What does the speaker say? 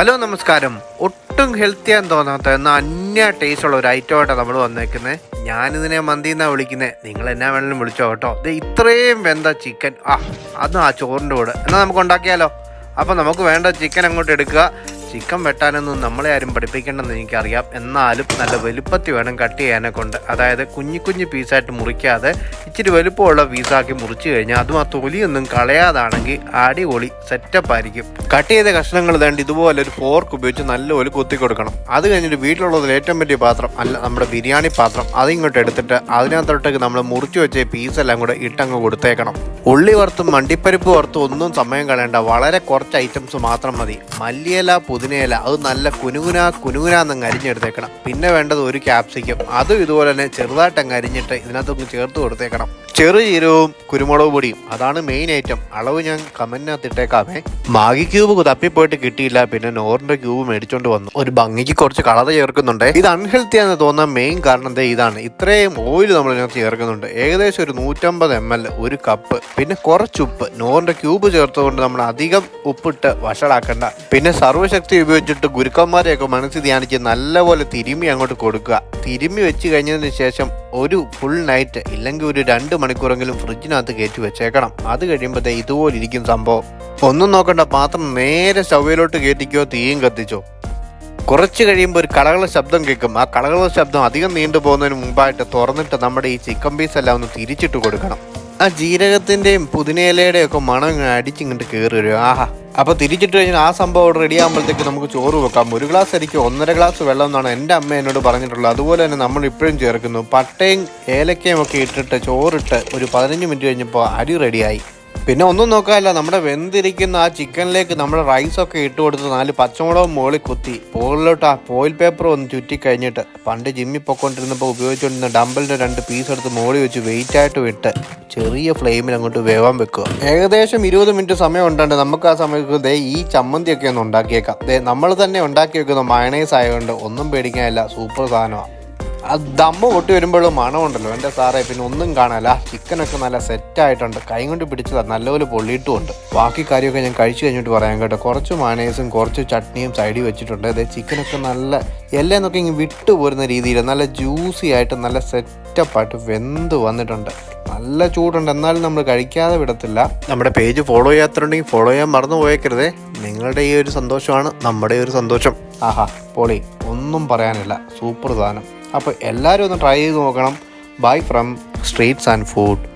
Hello നമസ്കാരം. ഒട്ടും healthy and തോന്നാത്ത എന്നാൽ അന്യ ടേസ്റ്റ് ഉള്ള ഒരു ഐറ്റം ഐറ്റമായിട്ടാണ് നമ്മൾ വന്നേക്കുന്നത് ഞാനിതിനെ മന്തി എന്നാണ് വിളിക്കുന്നത് നിങ്ങൾ എന്നാ വേണമെങ്കിലും വിളിച്ചോ കേട്ടോ. ഇത് ഇത്രയും വെന്ത ചിക്കൻ ആ അതും ആ ചോറിന്റെ കൂടെ. എന്നാൽ നമുക്ക് ഉണ്ടാക്കിയാലോ? അപ്പോൾ നമുക്ക് വേണ്ട ചിക്കൻ അങ്ങോട്ട് എടുക്കുക. ചിക്കൻ വെട്ടാനൊന്നും നമ്മളെ ആരും പഠിപ്പിക്കേണ്ടെന്ന് എനിക്കറിയാം. എന്നാലും നല്ല വലുപ്പത്തിൽ വേണം കട്ട് ചെയ്യാനെ കൊണ്ട്. അതായത് കുഞ്ഞു കുഞ്ഞു പീസായിട്ട് മുറിക്കാതെ ഇച്ചിരി വലുപ്പമുള്ള പീസാക്കി മുറിച്ചു കഴിഞ്ഞാൽ അതും ആ തൊലിയൊന്നും കളയാതാണെങ്കിൽ അടിപൊളി സെറ്റപ്പ് ആയിരിക്കും. കട്ട് ചെയ്ത കഷ്ണങ്ങൾ വേണ്ടി ഇതുപോലെ ഒരു ഫോർക്ക് ഉപയോഗിച്ച് നല്ലപോലെ കൊത്തി കൊടുക്കണം. അത് കഴിഞ്ഞിട്ട് വീട്ടിലുള്ളതിൽ ഏറ്റവും വലിയ പാത്രം അല്ല നമ്മുടെ ബിരിയാണി പാത്രം അതിങ്ങോട്ട് എടുത്തിട്ട് അതിനകത്തോട്ടേക്ക് നമ്മൾ മുറിച്ചു വെച്ച പീസെല്ലാം കൂടെ ഇട്ടങ്ങ് കൊടുത്തേക്കണം. ഉള്ളി വറുത്തും മണ്ടിപ്പരിപ്പ് വറുത്തും ഒന്നും സമയം കളയണ്ട. വളരെ കുറച്ച് ഐറ്റംസ് മാത്രം മതി. മല്ലിയില പുതിനയില അത് നല്ല കുനുകുന കുനുകുനാന്നങ്ങ് അരിഞ്ഞെടുത്തേക്കണം. പിന്നെ വേണ്ടത് ഒരു ക്യാപ്സിക്കം അതും ഇതുപോലെ തന്നെ ചെറുതായിട്ടങ്ങ് അരിഞ്ഞിട്ട് ഇതിനകത്തൊന്ന് ചേർത്ത് കൊടുത്തേക്കണം. ചെറു ജീരവും കുരുമുളക് പൊടിയും. അതാണ് മെയിൻ ഐറ്റം അളവ് ഞാൻ കമന്റിനകത്ത് ഇട്ടേക്കാമേ. മാഗി ക്യൂബ് തപ്പിപ്പോയിട്ട് കിട്ടിയില്ല. പിന്നെ നോറിന്റെ ക്യൂബ് മേടിച്ചോണ്ട് വന്നു. ഒരു ഭംഗിക്ക് കുറച്ച് കളർ ചേർക്കുന്നുണ്ട്. ഇത് അൺഹെൽത്തി ആണെന്ന് തോന്നാൻ മെയിൻ കാരണം ഇതാണ്. ഇത്രയും ഓയിൽ നമ്മൾ ഇതിനകത്ത് ചേർക്കുന്നുണ്ട്. ഏകദേശം ഒരു നൂറ്റമ്പത് എം എൽ ഒരു കപ്പ് പിന്നെ കുറച്ച് ഉപ്പ്. നോറിന്റെ ക്യൂബ് ചേർത്തുകൊണ്ട് നമ്മൾ അധികം ഉപ്പിട്ട് വഷളാക്കണ്ട. പിന്നെ സർവശക്തി ഉപയോഗിച്ചിട്ട് ഗുരുക്കന്മാരെയൊക്കെ മനസ്സിൽ ധ്യാനിച്ച് നല്ലപോലെ തിരുമ്മി അങ്ങോട്ട് കൊടുക്കുക. തിരുമ്മി വെച്ച് കഴിഞ്ഞതിന് ശേഷം ഒരു ഫുൾ നൈറ്റ് ഇല്ലെങ്കിൽ ഒരു രണ്ട് മണിക്കൂറെങ്കിലും ഫ്രിഡ്ജിനകത്ത് കയറ്റി വെച്ചേക്കണം. അത് കഴിയുമ്പോഴത്തേ ഇതുപോലെ ഇരിക്കും സംഭവം. ഒന്നും നോക്കണ്ട പാത്രം നേരെ ചവയിലോട്ട് കയറ്റിക്കോ തീയും കത്തിച്ചോ. കുറച്ച് കഴിയുമ്പോൾ ഒരു കളകള ശബ്ദം കേൾക്കും. ആ കളകള ശബ്ദം അധികം നീണ്ടു പോകുന്നതിന് മുമ്പായിട്ട് തുറന്നിട്ട് നമ്മുടെ ഈ ചിക്കൻ പീസ് എല്ലാം ഒന്ന് തിരിച്ചിട്ട് കൊടുക്കണം. ആ ജീരകത്തിന്റെയും പുതിനയിലയുടെയും ഒക്കെ മണം അടിച്ചിങ്ങോട്ട് കയറി വരും. ആഹാ. അപ്പൊ തിരിച്ചിട്ട് കഴിഞ്ഞാൽ ആ സംഭവം റെഡി ആകുമ്പോഴത്തേക്ക് നമുക്ക് ചോറ് വെക്കാം. ഒരു ഗ്ലാസ് അരിക്ക് ഒന്നര ഗ്ലാസ് വെള്ളം എന്നാണ് എന്റെ അമ്മ എന്നോട് പറഞ്ഞിട്ടുള്ളത്. അതുപോലെ തന്നെ നമ്മൾ ഇപ്പോഴും ചേർക്കുന്നു. പട്ടയും ഏലക്കയും ഒക്കെ ഇട്ടിട്ട് ചോറിട്ട് ഒരു പതിനഞ്ച് മിനിറ്റ് കഴിഞ്ഞപ്പോൾ അരി റെഡിയായി പിന്നെ ഒന്നും നോക്കാനില്ല. നമ്മുടെ വെന്തിരിക്കുന്ന ആ ചിക്കനിലേക്ക് നമ്മുടെ റൈസൊക്കെ ഇട്ട് കൊടുത്ത് നാല് പച്ചമുളകും മുകളിൽ കുത്തി. മുകളിലോട്ട് ആ പോയിൽ പേപ്പർ ഒന്ന് ചുറ്റി കഴിഞ്ഞിട്ട് പണ്ട് ജിമ്മിൽ പൊക്കോണ്ടിരുന്നപ്പോൾ ഉപയോഗിച്ചുകൊണ്ടിരുന്ന ഡംബലിന്റെ രണ്ട് പീസ് എടുത്ത് മുകളിൽ വെച്ച് വെയിറ്റ് ആയിട്ട് വിട്ട് ചെറിയ ഫ്ലെയിമിൽ അങ്ങോട്ട് വേവാൻ വെക്കുക. ഏകദേശം ഇരുപത് മിനിറ്റ് സമയം ഉണ്ടാണ്ട്. നമുക്ക് ആ സമയത്ത് ദേ ഈ ചമ്മന്തിയൊക്കെ ഒന്ന് ഉണ്ടാക്കിയേക്കാം. ദേ നമ്മൾ തന്നെ ഉണ്ടാക്കി വെക്കുന്ന മയണൈസ് ആയതുകൊണ്ട് ഒന്നും പേടിക്കാനില്ല. സൂപ്പർ സാധനമാണ് ദമ്മ പൊട്ടി വരുമ്പോഴും മണമുണ്ടല്ലോ. എന്റെ സാറേ പിന്നെ ഒന്നും കാണാല്ല ചിക്കനൊക്കെ നല്ല സെറ്റായിട്ടുണ്ട്. കൈ കൊണ്ട് പിടിച്ചതാ. നല്ലപോലെ പൊള്ളിയിട്ടുമുണ്ട്. ബാക്കി കാര്യമൊക്കെ ഞാൻ കഴിച്ചു കഴിഞ്ഞിട്ട് പറയാം കേട്ടോ. കുറച്ച് മാനേസും കുറച്ച് ചട്നിയും സൈഡിൽ വെച്ചിട്ടുണ്ട്. അതെ ചിക്കനൊക്കെ നല്ല എല്ലാം ഇങ്ങനെ വിട്ടു പോരുന്ന രീതിയിൽ നല്ല ജ്യൂസി ആയിട്ട് നല്ല സെറ്റപ്പായിട്ട് വെന്ത് വന്നിട്ടുണ്ട്. നല്ല ചൂടുണ്ട്. എന്നാലും നമ്മൾ കഴിക്കാതെ വിടത്തില്ല. നമ്മുടെ പേജ് ഫോളോ ചെയ്യാത്തുണ്ടെങ്കിൽ ഫോളോ ചെയ്യാൻ മറന്നു പോയേക്കരുതേ. നിങ്ങളുടെ ഈ ഒരു സന്തോഷമാണ് നമ്മുടെ ഒരു സന്തോഷം. ആഹാ പൊളി. ഒന്നും പറയാനില്ല. സൂപ്പർ സാധനം. അപ്പോൾ എല്ലാവരും ഒന്ന് ട്രൈ ചെയ്ത് നോക്കണം. Bye from streets and food